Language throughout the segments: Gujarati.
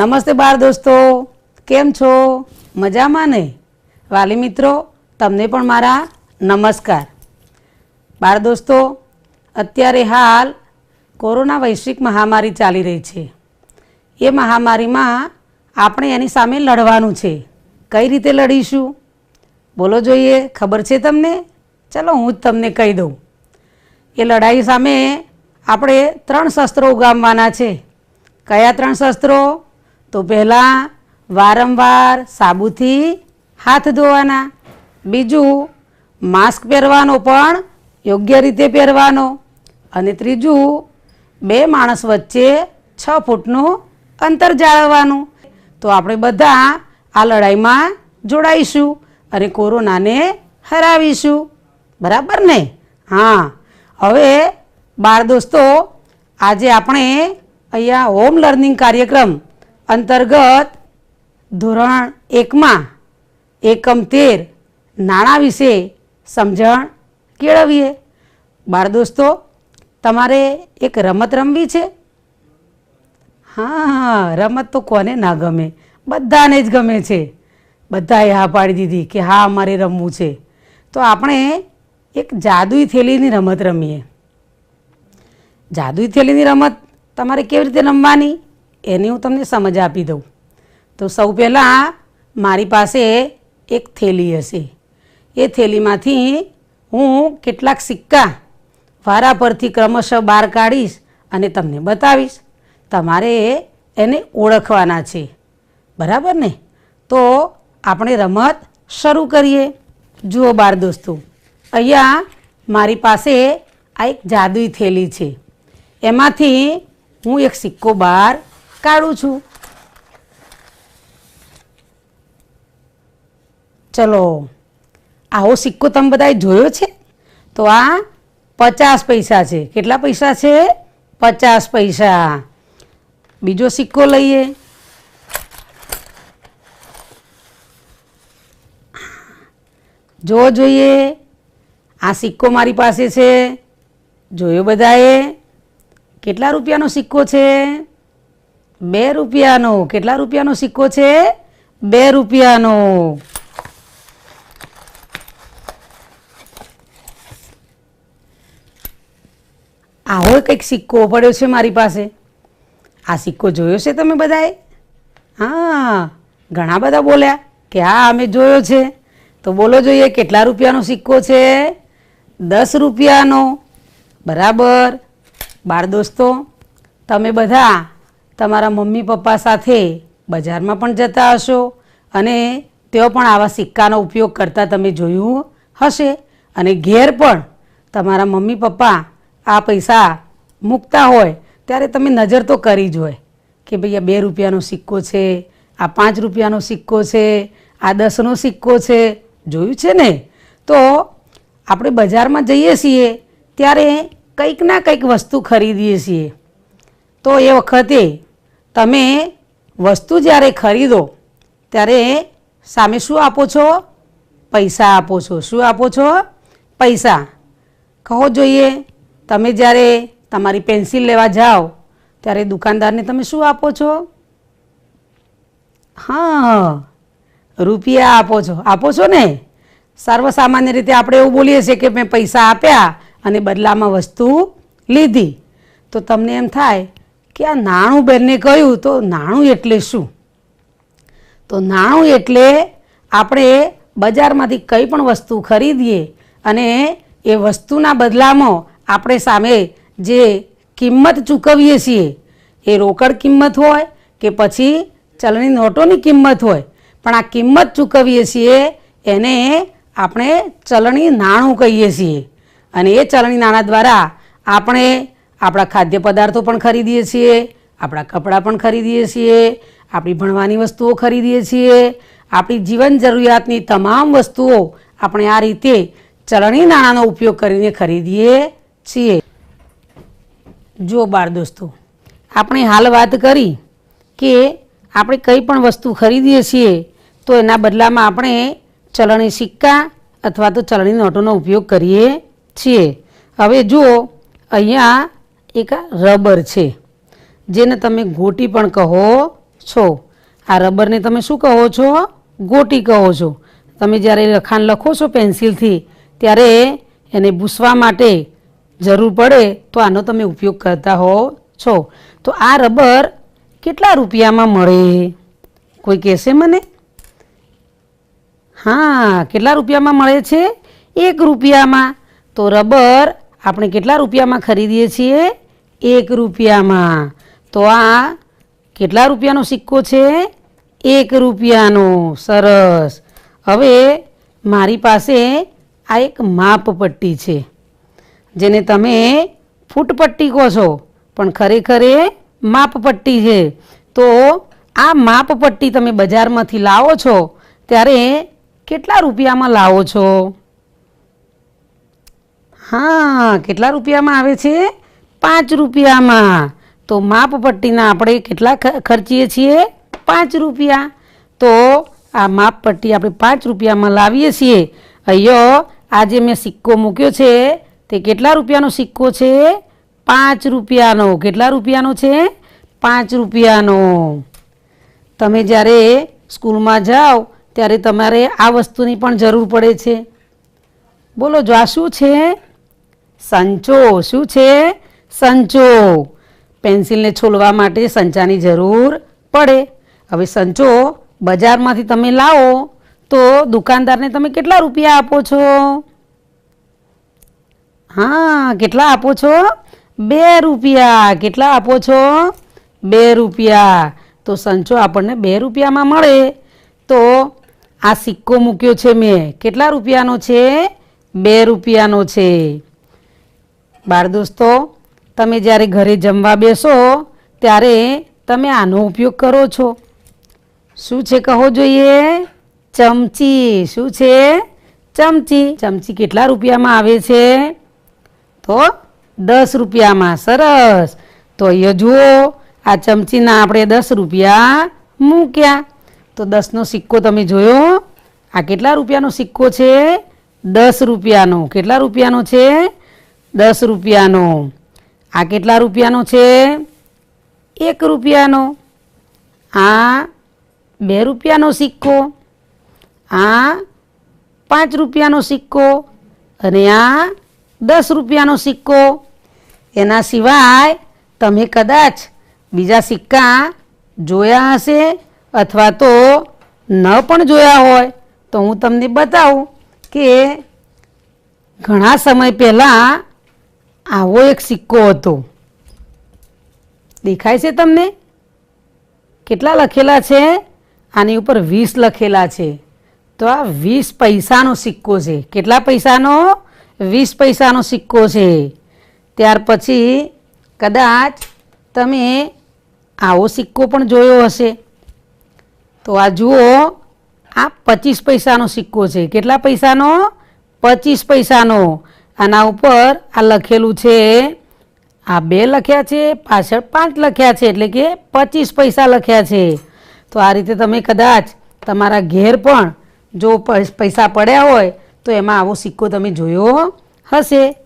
નમસ્તે બાળ દોસ્તો. કેમ છો? મજામાં ને? વાલી મિત્રો, તમને પણ મારા નમસ્કાર. બાળ દોસ્તો, અત્યારે હાલ કોરોના વૈશ્વિક મહામારી ચાલી રહી છે. એ મહામારીમાં આપણે એની સામે લડવાનું છે. કઈ રીતે લડીશું? બોલો જોઈએ, ખબર છે તમને? ચલો, હું જ તમને કહી દઉં. એ લડાઈ સામે આપણે ત્રણ શસ્ત્રો ઉગામવાના છે. કયા ત્રણ શસ્ત્રો? તો પહેલાં વારંવાર સાબુથી હાથ ધોવાના. બીજું, માસ્ક પહેરવાનો પણ યોગ્ય રીતે પહેરવાનો. અને ત્રીજું, બે માણસ વચ્ચે છ ફૂટનું અંતર જાળવવાનું. તો આપણે બધા આ લડાઈમાં જોડાઈશું અને કોરોનાને હરાવીશું. બરાબર ને? હા. હવે, બાળ દોસ્તો, આજે આપણે અહીંયા હોમ લર્નિંગ કાર્યક્રમ અંતર્ગત ધોરણ એકમાં એકમ તેર નાણાં વિશે સમજણ કેળવીએ. બાળ દોસ્તો, તમારે એક રમત રમવી છે? હા, રમત તો કોને ના ગમે? બધાને જ ગમે છે. બધાએ હા પાડી દીધી કે હા અમારે રમવું છે. તો આપણે એક જાદુઈ થેલીની રમત રમીએ. જાદુઈ થેલીની રમત તમારે કેવી રીતે રમવાની? એની હું તમને સમજ આપી દઉં. તો સૌ પહેલાં મારી પાસે એક થેલી હશે. એ થેલીમાંથી હું કેટલાક સિક્કા વારા પરથી ક્રમશઃ બહાર કાઢીશ અને તમને બતાવીશ. તમારે એને ઓળખવાના છે. બરાબર ને? તો આપણે રમત શરૂ કરીએ. જુઓ બાર દોસ્તો, અહીંયા મારી પાસે આ એક જાદુઈ થેલી છે. એમાંથી હું એક સિક્કો બહાર કાઢું છું. ચલો, આવો સિક્કો તમે બધાએ જોયો છે? તો આ પચાસ પૈસા છે. કેટલા પૈસા છે? પચાસ પૈસા. બીજો સિક્કો લઈએ. જો જોઈએ, આ સિક્કો મારી પાસે છે. જોયો બધાએ? કેટલા રૂપિયાનો સિક્કો છે? બે રૂપિયાનો. કેટલા રૂપિયાનો સિક્કો છે? બે રૂપિયાનો. આવો કંઈક સિક્કો પડ્યો છે મારી પાસે. આ સિક્કો જોયો છે તમે બધાએ? હા, ઘણા બધા બોલ્યા કે હા, અમે જોયો છે. તો બોલો જોઈએ, કેટલા રૂપિયાનો સિક્કો છે? દસ રૂપિયાનો. બરાબર. બાળ દોસ્તો, તમે બધા તમારા મમ્મી પપ્પા સાથે બજારમાં પણ જતા હશો અને તેઓ પણ આવા સિક્કાનો ઉપયોગ કરતા તમે જોયું હશે. અને ઘેર પણ તમારા મમ્મી પપ્પા આ પૈસા મૂકતા હોય ત્યારે તમે નજર તો કરી જ હોય કે ભાઈ આ બે રૂપિયાનો સિક્કો છે, આ પાંચ રૂપિયાનો સિક્કો છે, આ દસનો સિક્કો છે. જોયું છે ને? તો આપણે બજારમાં જઈએ છીએ ત્યારે કંઈક ના કંઈક વસ્તુ ખરીદીએ છીએ. તો એ વખતે તમે વસ્તુ જ્યારે ખરીદો, ત્યારે સામે શું આપો છો? પૈસા આપો છો. શું આપો છો? પૈસા. કહો જોઈએ, તમે જ્યારે તમારી પેન્સિલ લેવા જાઓ, ત્યારે દુકાનદારને તમે શું આપો છો? હા, રૂપિયા આપો છો. આપો છો ને? સર્વસામાન્ય રીતે આપણે એવું બોલીએ છીએ કે મેં પૈસા આપ્યા અને બદલામાં વસ્તુ લીધી. તો તમને એમ થાય કે આ નાણું બેનને કહ્યું તો નાણું એટલે શું? તો નાણું એટલે આપણે બજારમાંથી કંઈ પણ વસ્તુ ખરીદીએ અને એ વસ્તુના બદલામાં આપણે સામે જે કિંમત ચૂકવીએ છીએ, એ રોકડ કિંમત હોય કે પછી ચલણી નોટોની કિંમત હોય, પણ આ કિંમત ચૂકવીએ છીએ એને આપણે ચલણી નાણું કહીએ છીએ. અને એ ચલણી નાણાં દ્વારા આપણે આપણા ખાદ્ય પદાર્થો પણ ખરીદીએ છીએ, આપણા કપડાં પણ ખરીદીએ છીએ, આપણી ભણવાની વસ્તુઓ ખરીદીએ છીએ, આપણી જીવન જરૂરિયાતની તમામ વસ્તુઓ આપણે આ રીતે ચલણી નાણાંનો ઉપયોગ કરીને ખરીદીએ છીએ. જો બાળ દોસ્તો, આપણે હાલ વાત કરી કે આપણે કંઈ પણ વસ્તુ ખરીદીએ છીએ, તો એના બદલામાં આપણે ચલણી સિક્કા અથવા તો ચલણી નોટોનો ઉપયોગ કરીએ છીએ. હવે જુઓ, અહીંયા એક આ રબર છે. જેને તમે ગોટી પણ કહો છો. આ રબરને તમે શું કહો છો? ગોટી કહો છો. તમે જ્યારે લખાણ લખો છો પેન્સિલથી, ત્યારે એને ભૂસવા માટે જરૂર પડે તો આનો તમે ઉપયોગ કરતા હો છો. તો આ રબર કેટલા રૂપિયામાં મળે? કોઈ કહેશે મને? હા, કેટલા રૂપિયામાં મળે છે? એક રૂપિયામાં. તો રબર આપણે કેટલા રૂપિયામાં ખરીદીએ છીએ? એક રૂપિયામાં. તો આ કેટલા રૂપિયાનો સિક્કો છે? એક રૂપિયાનો. સરસ. હવે મારી પાસે આ એક માપપટ્ટી છે, જેને તમે ફૂટપટ્ટી કહો છો, પણ ખરેખર એ માપપટ્ટી છે. તો આ માપપટ્ટી તમે બજારમાંથી લાવો છો, ત્યારે કેટલા રૂપિયામાં લાવો છો? હા, કેટલા રૂપિયામાં આવે છે? પાંચ રૂપિયામાં. તો માપ પટ્ટીના આપણે કેટલા ખર્ચીએ છીએ? પાંચ રૂપિયા. તો આ માપપટ્ટી આપણે પાંચ રૂપિયામાં લાવીએ છીએ. અહીંયો આ જે મેં સિક્કો મૂક્યો છે. તે કેટલા રૂપિયાનો સિક્કો છે? પાંચ રૂપિયાનો. કેટલા રૂપિયાનો છે? પાંચ રૂપિયાનો. તમે જ્યારે સ્કૂલમાં જાઓ, ત્યારે તમારે આ વસ્તુની પણ જરૂર પડે છે. બોલો, જો આ શું છે? સંચો શું છે? સંચો પેન્સિલને છોલવા માટે સંચાની જરૂર પડે. હવે સંચો બજારમાંથી તમે લાવો તો દુકાનદારને તમે કેટલા રૂપિયા આપો છો? હા, કેટલા આપો છો? બે રૂપિયા. કેટલા આપો છો? બે રૂપિયા. તો સંચો આપણને બે રૂપિયામાં મળે. તો આ સિક્કો મૂક્યો છે મેં. કેટલા રૂપિયાનો છે? બે રૂપિયાનો છે. બાળ દોસ્તો, તમે જ્યારે ઘરે જમવા બેસો, ત્યારે તમે આનો ઉપયોગ કરો છો. શું છે કહો જોઈએ? ચમચી. શું છે? ચમચી. ચમચી કેટલા રૂપિયામાં આવે છે? તો દસ રૂપિયામાં. સરસ. તો અહીંયા જુઓ, આ ચમચીના આપણે દસ રૂપિયા મૂક્યા. તો દસનો સિક્કો તમે જોયો? આ કેટલા રૂપિયાનો સિક્કો છે? દસ રૂપિયાનો. કેટલા રૂપિયાનો છે? દસ રૂપિયાનો. આ કેટલા રૂપિયાનો છે? એક રૂપિયાનો. આ બે રૂપિયાનો સિક્કો. આ પાંચ રૂપિયાનો સિક્કો. અને આ દસ રૂપિયાનો સિક્કો. એના સિવાય તમે કદાચ બીજા સિક્કા જોયા હશે અથવા તો ન પણ જોયા હોય, તો હું તમને બતાવું કે ઘણા સમય પહેલાં આવો એક સિક્કો હતો. દેખાય છે તમને? કેટલા લખેલા છે? આની ઉપર વીસ લખેલા છે. તો આ વીસ પૈસાનો સિક્કો છે. કેટલા પૈસાનો? વીસ પૈસાનો સિક્કો છે. ત્યાર પછી કદાચ તમે આવો સિક્કો પણ જોયો હશે. તો આ જુઓ, આ પચીસ પૈસાનો સિક્કો છે. કેટલા પૈસાનો? પચીસ પૈસાનો. આના ઉપર આ લખેલું છે, આ બે લખ્યા છે, પાછળ પાંચ લખ્યા છે, એટલે કે પચીસ પૈસા લખ્યા છે. તો આ રીતે તમે કદાચ તમારા ઘેર પણ જો પૈસા પડ્યા હોય, તો એમાં આવો સિક્કો તમે જોયો હશે.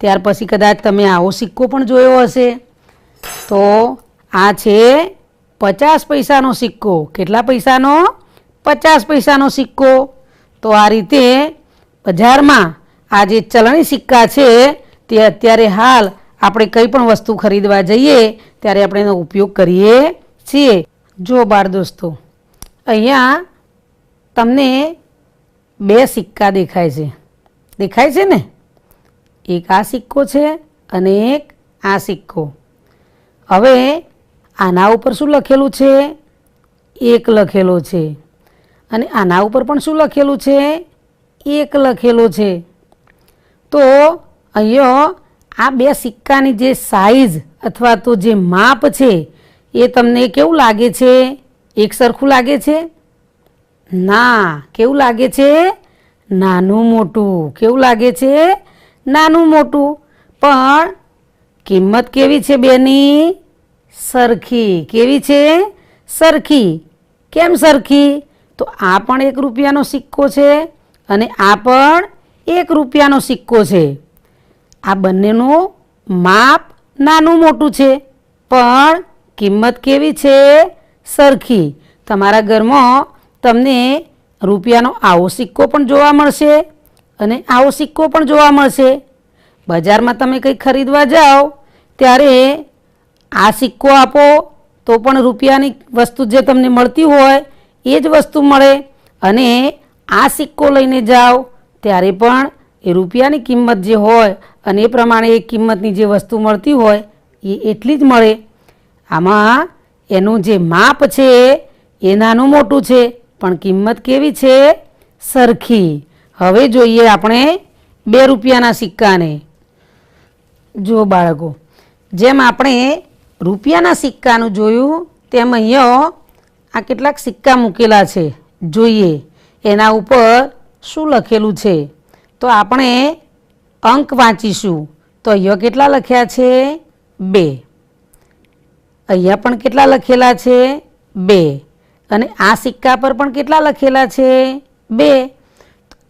ત્યાર પછી કદાચ તમે આવો સિક્કો પણ જોયો હશે. તો આ છે પચાસ પૈસાનો સિક્કો. કેટલા પૈસાનો? પચાસ પૈસાનો સિક્કો. તો આ રીતે બજારમાં આ જે ચલણી સિક્કા છે, તે અત્યારે હાલ આપણે કંઈ પણ વસ્તુ ખરીદવા જઈએ, ત્યારે આપણે એનો ઉપયોગ કરીએ છીએ. જો બાળ દોસ્તો, અહીંયા તમને બે સિક્કા દેખાય છે. દેખાય છે ને? એક આ સિક્કો છે અને એક આ સિક્કો. હવે આના ઉપર શું લખેલું છે? એક લખેલો છે. અને આના ઉપર પણ શું લખેલું છે? એક લખેલો છે. તો અહીંયા આ બે સિક્કાની જે સાઈઝ અથવા તો જે માપ છે, એ તમને કેવું લાગે છે? એક સરખું લાગે છે? ના. કેવું લાગે છે? નાનું મોટું. કેવું લાગે છે? નાનું મોટું. પણ કિંમત કેવી છે બેની? સરખી. કેવી છે? સરખી. કેમ સરખી? તો આ પણ એક રૂપિયાનો સિક્કો છે અને આ પણ એક રૂપિયાનો સિક્કો છે. આ બંનેનું માપ નાનું મોટું છે, પણ કિંમત કેવી છે? સરખી. તમારા ઘરમાં તમને રૂપિયાનો આવો સિક્કો પણ જોવા મળશે અને આવો સિક્કો પણ જોવા મળશે. બજારમાં તમે કંઈ ખરીદવા જાઓ, ત્યારે આ સિક્કો આપો, તો પણ રૂપિયાની વસ્તુ જે તમને મળતી હોય, એ જ વસ્તુ મળે અને આ સિક્કો લઈને જાઓ ત્યારે પણ એ રૂપિયાની કિંમત જે હોય અને એ પ્રમાણે એ કિંમતની જે વસ્તુ મળતી હોય, એ એટલી જ મળે. આમાં એનું જે માપ છે, એ નાનું મોટું છે, પણ કિંમત કેવી છે? સરખી. હવે જોઈએ આપણે બે રૂપિયાના સિક્કાને. જુઓ બાળકો, જેમ આપણે રૂપિયાના સિક્કાનું જોયું, તેમ અહીંયા આ કેટલાક સિક્કા મૂકેલા છે. જોઈએ, એના ઉપર શું લખેલું છે? તો આપણે અંક વાંચીશું. તો અહીંયા કેટલા લખ્યા છે? બે. અહીંયા પણ કેટલા લખેલા છે? બે. અને આ સિક્કા પર પણ કેટલા લખેલા છે? બે.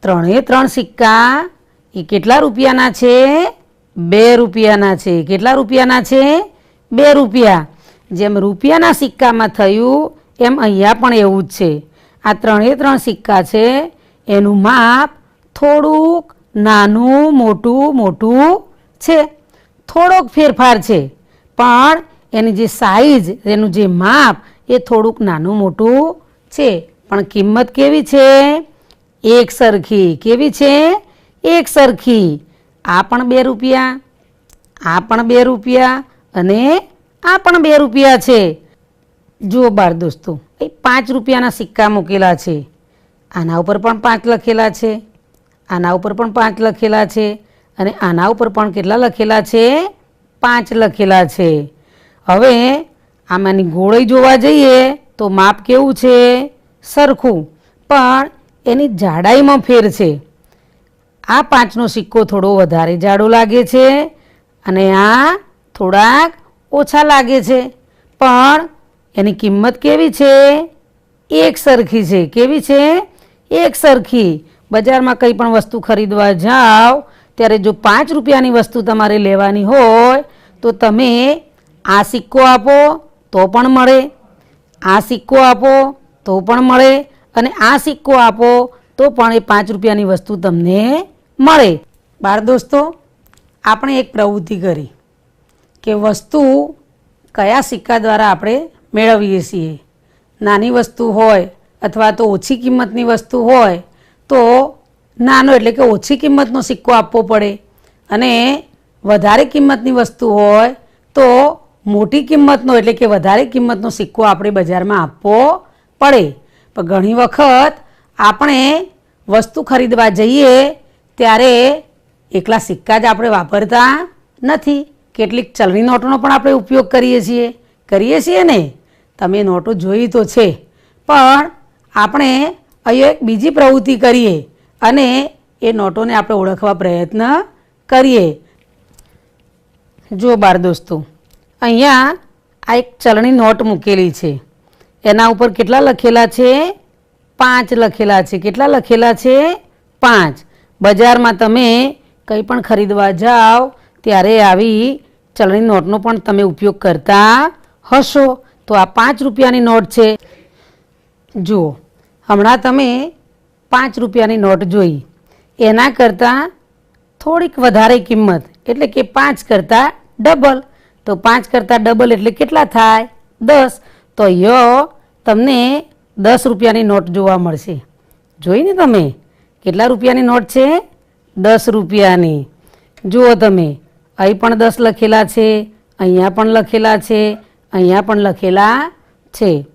ત્રણે ત્રણ સિક્કા. એ કેટલા રૂપિયાના છે? બે રૂપિયાના છે. કેટલા રૂપિયાના છે? બે રૂપિયા. જેમ રૂપિયાના સિક્કામાં થયું, એમ અહીંયા પણ એવું જ છે. આ ત્રણે ત્રણ સિક્કા છે. એનું માપ થોડુંક નાનું, મોટું મોટું છે. થોડોક ફેરફાર છે, પણ એની જે સાઈઝ એનું જે માપ એ થોડુંક નાનું, મોટું છે. પણ કિંમત કેવી છે? એક સરખી. કેવી છે? એક સરખી. આ પણ બે રૂપિયા, આ પણ બે રૂપિયા અને આ પણ બે રૂપિયા છે. જુઓ બાર દોસ્તો એ પાંચ રૂપિયાના સિક્કા મૂકેલા છે. આના ઉપર પણ પાંચ લખેલા છે. આના ઉપર પણ પાંચ લખેલા છે અને આના ઉપર પણ કેટલા લખેલા છે? પાંચ લખેલા છે. હવે આમાંની ગોળઈ જોવા જઈએ તો માપ કેવું છે? સરખું. પણ એની જાડાઈમાં ફેર છે. આ પાંચનો સિક્કો થોડો વધારે જાડો લાગે છે અને આ થોડાક ઓછા લાગે છે. પણ એની કિંમત કેવી છે? એક સરખી છે. કેવી છે? એક સરખી બજારમાં કંઈ પણ વસ્તુ ખરીદવા જાઓ, ત્યારે જો પાંચ રૂપિયાની વસ્તુ તમારે લેવાની હોય, તો તમે આ સિક્કો આપો, તો પણ મળે. આ સિક્કો આપો, તો પણ મળે. અને આ સિક્કો આપો, તો પણ એ પાંચ રૂપિયાની વસ્તુ તમને મળે. બાળ દોસ્તો, આપણે એક પ્રવૃત્તિ કરી કે વસ્તુ કયા સિક્કા દ્વારા આપણે મેળવીએ છીએ. નાની વસ્તુ હોય અથવા તો ઓછી કિંમતની વસ્તુ હોય, તો નાનો એટલે કે ઓછી કિંમતનો સિક્કો આપવો પડે. અને વધારે કિંમતની વસ્તુ હોય, તો મોટી કિંમતનો એટલે કે વધારે કિંમતનો સિક્કો આપણે બજારમાં આપવો પડે. પણ ઘણી વખત આપણે વસ્તુ ખરીદવા જઈએ, ત્યારે એકલા સિક્કા જ આપણે વાપરતા નથી. કેટલીક ચલણી નોટોનો પણ આપણે ઉપયોગ કરીએ છીએ. કરીએ છીએ ને? તમે નોટો જોઈ તો છે. પણ આપણે અહીંયા એક બીજી પ્રવૃત્તિ કરીએ અને એ નોટોને આપણે ઓળખવા પ્રયત્ન કરીએ. જુઓ બાર દોસ્તો, અહીંયા આ એક ચલણી નોટ મૂકેલી છે. એના ઉપર કેટલા લખેલા છે? પાંચ લખેલા છે. કેટલા લખેલા છે? પાંચ. બજારમાં તમે કંઈ પણ ખરીદવા જાઓ, ત્યારે આવી ચલણી નોટનો પણ તમે ઉપયોગ કરતા હશો. તો આ પાંચ રૂપિયાની નોટ છે. જુઓ. હમણાં તમે પાંચ રૂપિયાની નોટ જોઈ. એના કરતાં થોડીક વધારે કિંમત. એટલે કે પાંચ કરતાં ડબલ. તો પાંચ કરતાં ડબલ એટલે કેટલા થાય? દસ. તો યો, તમને દસ રૂપિયાની નોટ જોવા મળશે. જોઈ ને તમે કેટલા રૂપિયાની નોટ છે? દસ રૂપિયાની. જુઓ તમે, અહીં પણ દસ લખેલા છે, અહીંયા પણ લખેલા છે, અહીંયા પણ લખેલા છે.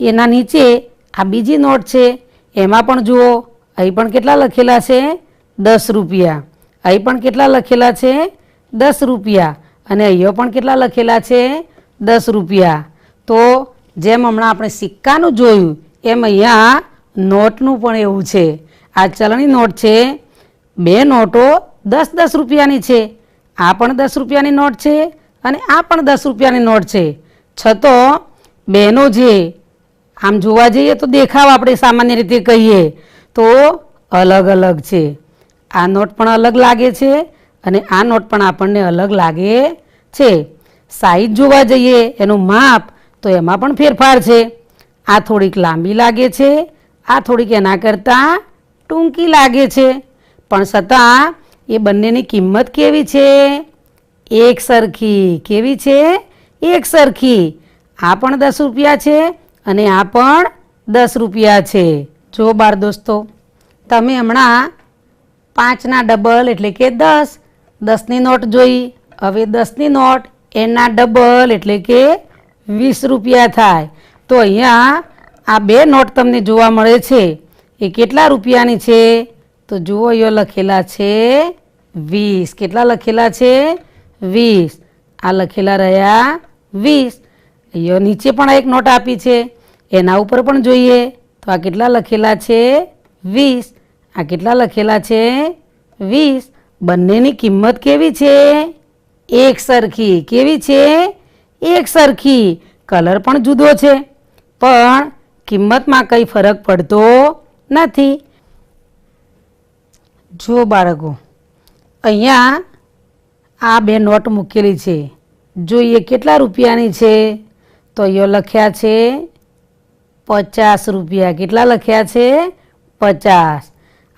એના નીચે આ બીજી નોટ છે, એમાં પણ જુઓ, અહીં પણ કેટલા લખેલા છે? દસ રૂપિયા. અહીં પણ કેટલા લખેલા છે? દસ રૂપિયા. અને અહીંયા પણ કેટલા લખેલા છે? દસ રૂપિયા. તો જેમ હમણાં આપણે સિક્કાનું જોયું, એમ અહીંયા નોટનું પણ એવું છે. આ ચલણી નોટ છે. બે નોટો દસ દસ રૂપિયાની છે. આ પણ દસ રૂપિયાની નોટ છે અને આ પણ દસ રૂપિયાની નોટ છે. છતાં, બેનો જે આમ જોવા જઈએ તો દેખાવ આપણે સામાન્ય રીતે કહીએ તો અલગ અલગ છે. આ નોટ પણ અલગ લાગે છે અને આ નોટ પણ આપણને અલગ લાગે છે. સાઈઝ જોવા જઈએ એનું માપ તો એમાં પણ ફેરફાર છે. આ થોડીક લાંબી લાગે છે, આ થોડીક એના કરતાં ટૂંકી લાગે છે. પણ છતાં એ બંનેની કિંમત કેવી છે? એક સરખી. કેવી છે? એક સરખી. આ પણ દસ રૂપિયા છે અને આ પણ દસ રૂપિયા છે. જો બાળ દોસ્તો, તમે હમણાં પાંચના ડબલ એટલે કે દસ, દસની નોટ જોઈ. હવે દસની નોટ એના ડબલ એટલે કે વીસ રૂપિયા થાય. તો અહીંયા આ બે નોટ તમને જોવા મળે છે. એ કેટલા રૂપિયાની છે? તો જુઓ અહીંયા લખેલા છે વીસ. કેટલા લખેલા છે? વીસ. આ લખેલા રહ્યા વીસ. અહીંયા નીચે પણ એક નોટ આપી છે. એના ઉપર પણ જોઈએ. તો આ કેટલા લખેલા છે? વીસ. આ કેટલા લખેલા છે? વીસ. બંનેની કિંમત કેવી છે? એક સરખી. કેવી છે? એક સરખી. કલર પણ જુદો છે. પણ કિંમતમાં કંઈ ફરક પડતો નથી. જો બાળકો, અહીંયા આ બે નોટ મૂકેલી છે. જોઈએ કેટલા રૂપિયાની છે? તો અહીંયા લખ્યા છે પચાસ રૂપિયા. કેટલા લખ્યા છે? પચાસ.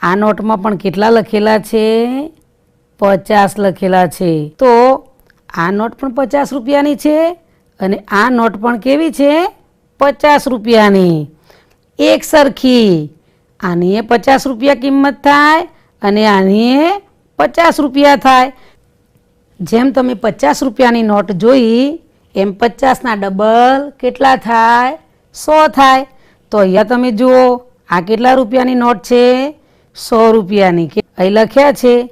આ નોટમાં પણ કેટલા લખેલા છે? પચાસ લખેલા છે. તો આ નોટ પણ પચાસ રૂપિયાની છે અને આ નોટ પણ કેવી છે? પચાસ રૂપિયાની. એક સરખી. આની એ પચાસ રૂપિયા કિંમત થાય અને આની એ પચાસ રૂપિયા થાય. જેમ તમે પચાસ રૂપિયાની નોટ જોઈ એમ પચાસના ડબલ કેટલા થાય? સો થાય. તો અહીંયા તમે જુઓ, આ કેટલા રૂપિયાની નોટ છે? સો રૂપિયાની. કે અહીં લખ્યા છે,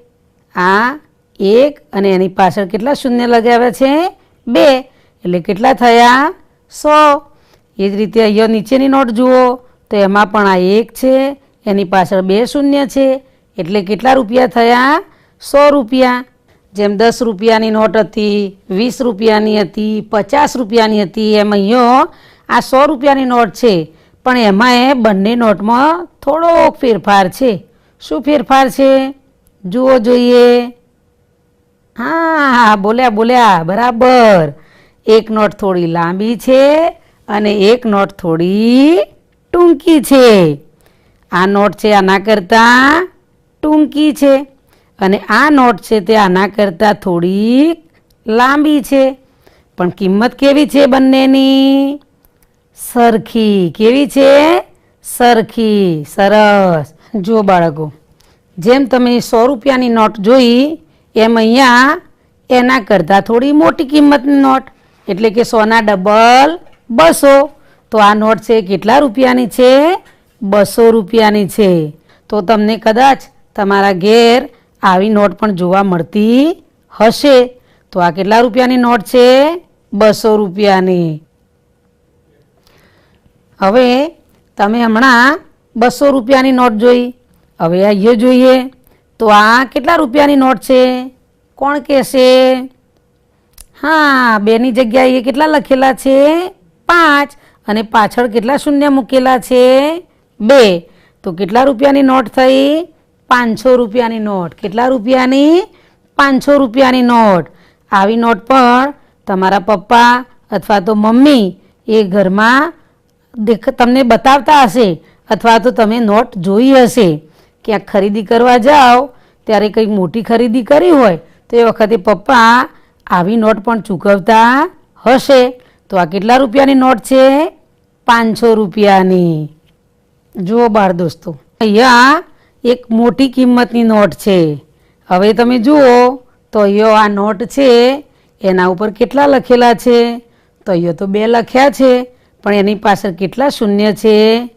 આ એક અને એની પાછળ કેટલા શૂન્ય લગાવ્યા છે? બે. એટલે કેટલા થયા? સો. એ જ રીતે અહીંયા નીચેની નોટ જુઓ, તો એમાં પણ આ એક છે, એની પાછળ બે શૂન્ય છે. એટલે કેટલા રૂપિયા થયા? સો રૂપિયા. જેમ દસ રૂપિયાની નોટ હતી, વીસ રૂપિયાની હતી, પચાસ રૂપિયાની હતી, એમ અહીંયા આ સો રૂપિયાની નોટ છે. પણ એમાં એ બંને નોટમાં થોડોક ફેરફાર છે. શું ફેરફાર છે? જુઓ જોઈએ. હા બોલ્યા બોલ્યા, બરાબર. એક નોટ થોડી લાંબી છે અને એક નોટ થોડી ટૂંકી છે. આ નોટ છે આના કરતાં ટૂંકી છે. અને આ નોટ છે તે આના કરતાં થોડીક લાંબી છે. પણ કિંમત કેવી છે બંનેની? સરખી. કેવી છે? સરખી. સરસ. જો બાળકો, જેમ તમે સો રૂપિયાની નોટ જોઈ, એમ અહીંયા એના કરતાં થોડી મોટી કિંમતની નોટ. એટલે કે સોના ડબલ બસો. તો આ નોટ છે કેટલા રૂપિયાની છે? બસો રૂપિયાની છે. તો તમને કદાચ તમારા ઘેર આવી નોટ પણ જોવા મળતી હશે. તો આ કેટલા રૂપિયાની નોટ છે? બસો રૂપિયાની. હવે તમે હમણાં બસો રૂપિયાની નોટ જોઈ. હવે અહીંયા જોઈએ. તો આ કેટલા રૂપિયાની નોટ છે? કોણ કહેશે? હા, બેની જગ્યાએ કેટલા લખેલા છે? પાંચ. અને પાછળ કેટલા શૂન્ય મૂકેલા છે? બે. તો કેટલા રૂપિયાની નોટ થઈ? પાંચસો રૂપિયાની નોટ. કેટલા રૂપિયાની? પાંચસો રૂપિયાની નોટ. આવી નોટ પણ તમારા પપ્પા અથવા તો મમ્મી એ ઘરમાં દેખ, તમને બતાવતા હશે અથવા તો તમે નોટ જોઈ હશે ક્યાંક ખરીદી કરવા જાઓ, ત્યારે કંઈક મોટી ખરીદી કરી હોય, તો એ વખતે પપ્પા આવી નોટ પણ ચૂકવતા હશે. તો આ કેટલા રૂપિયાની નોટ છે? પાંચસો રૂપિયાની. જુઓ બાળ દોસ્તો. અહીંયા એક મોટી કિંમતની નોટ છે. હવે તમે જુઓ, તો અહીંયો આ નોટ છે, એના ઉપર કેટલા લખેલા છે? તો અહીંયો તો બે લખ્યા છે, પણ એની પાછળ કેટલા શૂન્ય છે?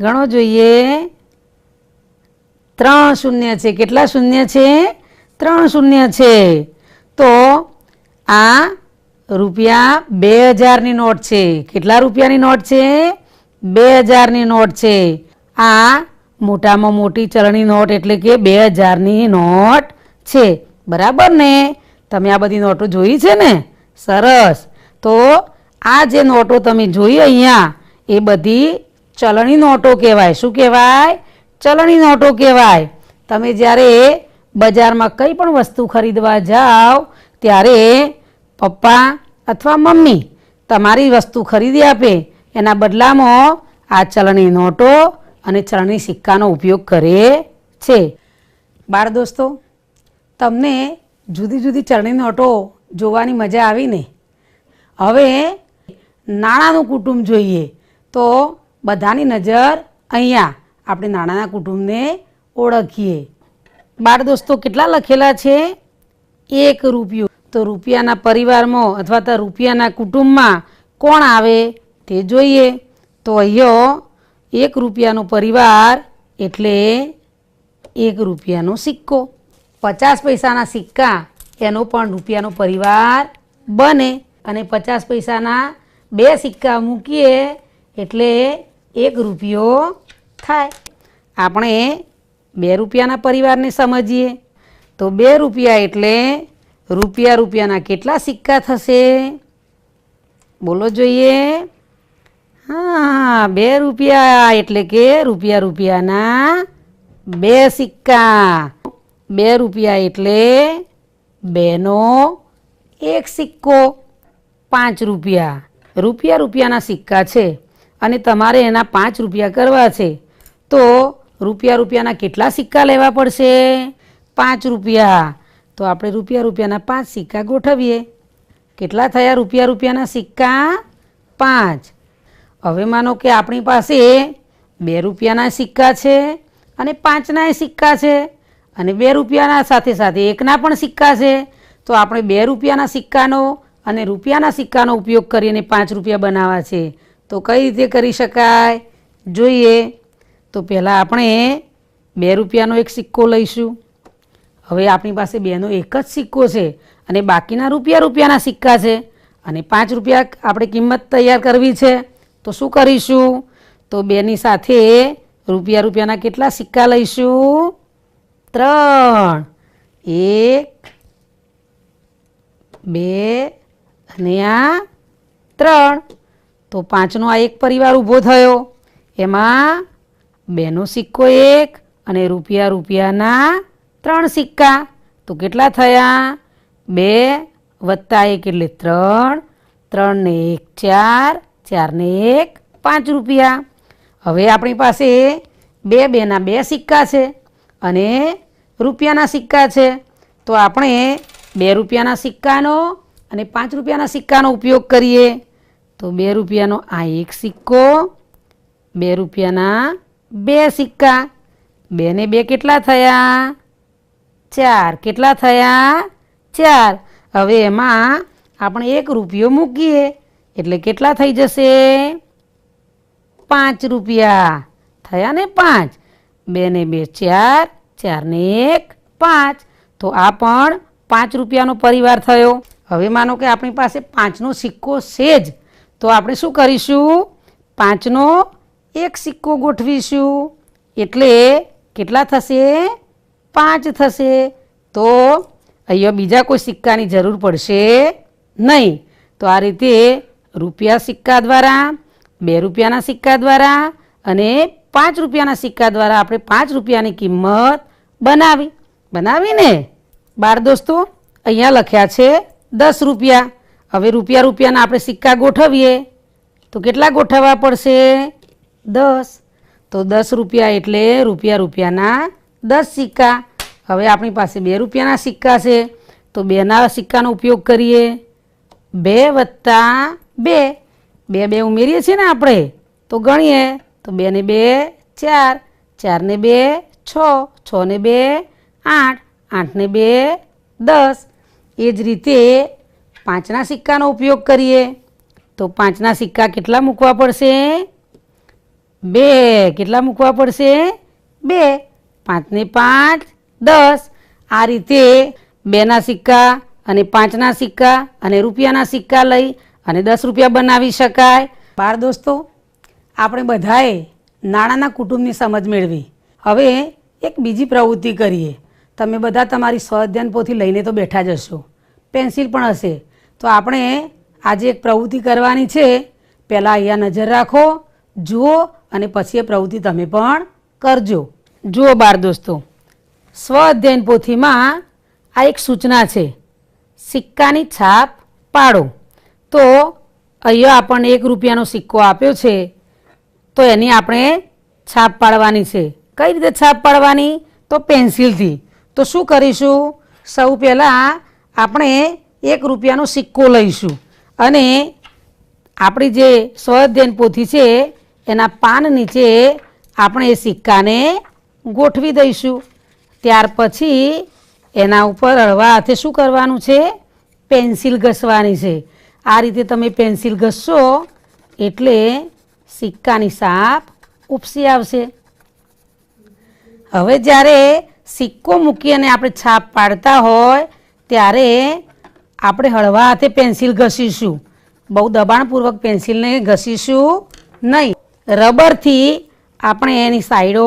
ગણો જોઈએ. ત્રણ શૂન્ય છે. કેટલા શૂન્ય છે? ત્રણ શૂન્ય છે. તો આ રૂપિયા બે હજારની નોટ છે. કેટલા રૂપિયાની નોટ છે? બે હજારની નોટ છે. આ મોટામાં મોટી ચલણી નોટ એટલે કે બે હજારની નોટ છે. બરાબર ને? તમે આ બધી નોટો જોઈ છે ને? સરસ. તો આ જે નોટો તમે જોઈ અહીંયા, એ બધી ચલણી નોટો કહેવાય. શું કહેવાય? ચલણી નોટો કહેવાય. તમે જ્યારે બજારમાં કંઈ પણ વસ્તુ ખરીદવા જાઓ, ત્યારે પપ્પા અથવા મમ્મી તમારી વસ્તુ ખરીદી આપે. એના બદલામાં આ ચલણી નોટો અને ચરણી સિક્કાનો ઉપયોગ કરે છે. બાળ દોસ્તો, તમને જુદી જુદી ચરણીનો નોટો જોવાની મજા આવી ને હવે નાણાંનું કુટુંબ જોઈએ તો બધાની નજર અહીંયા. આપણે નાણાંના કુટુંબને ઓળખીએ. બાળ દોસ્તો, કેટલા લખેલા છે? એક રૂપિયો. તો રૂપિયાના પરિવારમાં અથવા તો રૂપિયાના કુટુંબમાં કોણ આવે તે જોઈએ. તો અહીંયા એક રૂપિયાનો પરિવાર એટલે એક રૂપિયાનો સિક્કો. પચાસ પૈસાના સિક્કા, એનો પણ રૂપિયાનો પરિવાર બને. અને પચાસ પૈસાના બે સિક્કા મૂકીએ એટલે એક રૂપિયો થાય. આપણે બે રૂપિયાના પરિવારને સમજીએ. તો બે રૂપિયા એટલે રૂપિયા રૂપિયાના કેટલા સિક્કા થશે? બોલો જોઈએ. હા, બે રૂપિયા એટલે કે રૂપિયા રૂપિયાના બે સિક્કા. બે રૂપિયા એટલે બેનો એક સિક્કો. પાંચ રૂપિયા. રૂપિયા રૂપિયાના સિક્કા છે અને તમારે એના પાંચ રૂપિયા કરવા છે. તો રૂપિયા રૂપિયાના કેટલા સિક્કા લેવા પડશે? પાંચ રૂપિયા. તો આપણે રૂપિયા રૂપિયાના પાંચ સિક્કા ગોઠવીએ. કેટલા થયા રૂપિયા રૂપિયાના સિક્કા? પાંચ. હવે માનો કે આપણી પાસે બે રૂપિયાના સિક્કા છે અને પાંચના સિક્કા છે અને બે રૂપિયાના સાથે સાથે એકના પણ સિક્કા છે. તો આપણે બે રૂપિયાના સિક્કાનો અને રૂપિયાના સિક્કાનો ઉપયોગ કરીને પાંચ રૂપિયા બનાવવા છે. તો કઈ રીતે કરી શકાય? જોઈએ. તો પહેલાં આપણે બે રૂપિયાનો એક સિક્કો લઈશું. હવે આપણી પાસે બેનો એક જ સિક્કો છે અને બાકીના રૂપિયા રૂપિયાના સિક્કા છે. અને પાંચ રૂપિયા આપણે કિંમત તૈયાર કરવી છે. તો શું કરીશું? તો બેની સાથે રૂપિયા રૂપિયાના કેટલા સિક્કા લઈશું? ત્રણ. એક, બે અને આ ત્રણ. તો પાંચનો આ એક પરિવાર ઊભો થયો. એમાં બેનો સિક્કો એક અને રૂપિયા રૂપિયાના ત્રણ સિક્કા. તો કેટલા થયા? બે વત્તા એક એટલે ત્રણ. ત્રણ ને એક ચાર. ચાર ને એક, પાંચ રૂપિયા. હવે આપણી પાસે બે બેના બે સિક્કા છે અને રૂપિયાના સિક્કા છે. તો આપણે બે રૂપિયાના સિક્કાનો અને પાંચ રૂપિયાના સિક્કાનો ઉપયોગ કરીએ. તો બે રૂપિયાનો આ એક સિક્કો, બે રૂપિયાના બે સિક્કા. બે ને બે કેટલા થયા? ચાર. કેટલા થયા? ચાર. હવે એમાં આપણે એક રૂપિયો મૂકીએ. એટલે કેટલા થઈ જશે? પાંચ રૂપિયા. થયા ને પાંચ. બે ને બે, ચાર. ચાર ને એક, પાંચ. તો આ પણ પાંચ રૂપિયાનો પરિવાર થયો. હવે માનો કે આપણી પાસે પાંચનો સિક્કો છે જ. તો આપણે શું કરીશું? પાંચનો એક સિક્કો ગોઠવીશું. એટલે કેટલા થશે? પાંચ થશે. તો અહીંયા બીજા કોઈ સિક્કાની જરૂર પડશે નહીં. તો આ રીતે રૂપિયા સિક્કા દ્વારા, બે રૂપિયાના સિક્કા દ્વારા અને પાંચ રૂપિયાના સિક્કા દ્વારા આપણે પાંચ રૂપિયાની કિંમત બનાવી. બનાવીને બાર દોસ્તો, અહીંયા લખ્યા છે દસ રૂપિયા. હવે રૂપિયા રૂપિયાના આપણે સિક્કા ગોઠવીએ. તો કેટલા ગોઠવવા પડશે? દસ. તો દસ રૂપિયા એટલે રૂપિયા રૂપિયાના દસ સિક્કા. હવે આપણી પાસે બે રૂપિયાના સિક્કા છે. તો બેના સિક્કાનો ઉપયોગ કરીએ. બે વત્તા બે. બે બે ઉમેરીએ છીએ ને આપણે, તો ગણીએ. તો બે ને બે, ચાર. ચાર ને બે, છ. છ ને બે, આઠ. આઠ ને બે, દસ. એ જ રીતે પાંચના સિક્કાનો ઉપયોગ કરીએ. તો પાંચના સિક્કા કેટલા મૂકવા પડશે? બે. કેટલા મૂકવા પડશે? બે. પાંચને પાંચ, દસ. આ રીતે બેના સિક્કા અને પાંચના સિક્કા અને રૂપિયાના સિક્કા લઈ અને દસ રૂપિયા બનાવી શકાય. બાર દોસ્તો, આપણે બધાએ નાણાંના કુટુંબની સમજ મેળવી. હવે એક બીજી પ્રવૃત્તિ કરીએ. તમે બધા તમારી સ્વઅધ્યયન પોથી લઈને તો બેઠા જ હશો. પેન્સિલ પણ હશે. તો આપણે આજે એક પ્રવૃત્તિ કરવાની છે. પહેલાં અહીંયા નજર રાખો, જુઓ અને પછી એ પ્રવૃત્તિ તમે પણ કરજો. જુઓ બાર દોસ્તો સ્વ અધ્યયન પોથીમાં આ એક સૂચના છે. સિક્કાની છાપ પાડો. તો અહીંયા આપણને એક રૂપિયાનો સિક્કો આપ્યો છે, તો એની આપણે છાપ પાડવાની છે. કઈ રીતે છાપ પાડવાની? તો પેન્સિલથી. તો શું કરીશું? સૌ પહેલાં આપણે એક રૂપિયાનો સિક્કો લઈશું અને આપણી જે સ્વઅધ્યયન પોથી છે, એના પાન નીચે આપણે એ સિક્કાને ગોઠવી દઈશું. ત્યાર પછી એના ઉપર હળવા હાથે શું કરવાનું છે? પેન્સિલ ઘસવાની છે. આ રીતે તમે પેન્સિલ ઘસશો એટલે સિક્કાની સાપ ઉપસી આવશે. હવે જ્યારે સિક્કો મૂકી અને આપણે છાપ પાડતા હોય, ત્યારે આપણે હળવા હાથે પેન્સિલ ઘસીશું. બહુ દબાણપૂર્વક પેન્સિલને ઘસીશું નહીં. રબરથી આપણે એની સાઈડો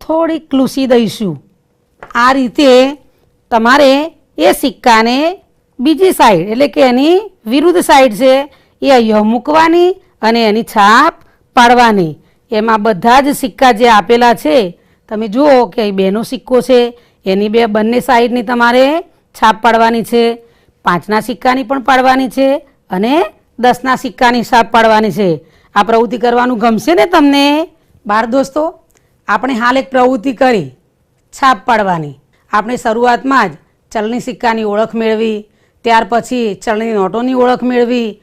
થોડી ક્લૂસી દઈશું. આ રીતે તમારે એ સિક્કાને બીજી સાઈડ એટલે કે એની વિરુદ્ધ સાઈડ છે, એ અહીંયા મૂકવાની અને એની છાપ પાડવાની. એમાં બધા જ સિક્કા જે આપેલા છે, તમે જુઓ કે અહીં બેનો સિક્કો છે, એની બે બંને સાઈડની તમારે છાપ પાડવાની છે, પાંચના સિક્કાની પણ પાડવાની છે અને દસના સિક્કાની છાપ પાડવાની છે. આ પ્રવૃત્તિ કરવાનું ગમશે ને તમને? બાર દોસ્તો, આપણે હાલ એક પ્રવૃત્તિ કરી, છાપ પાડવાની. આપણે શરૂઆતમાં જ ચલણી સિક્કાની ઓળખ મેળવી ત્યાર પછી ચલણી નોટોની ઓળખ મેળવી.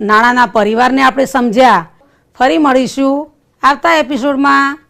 નાણાંના પરિવારને આપણે સમજ્યા. ફરી મળીશું આવતા એપિસોડમાં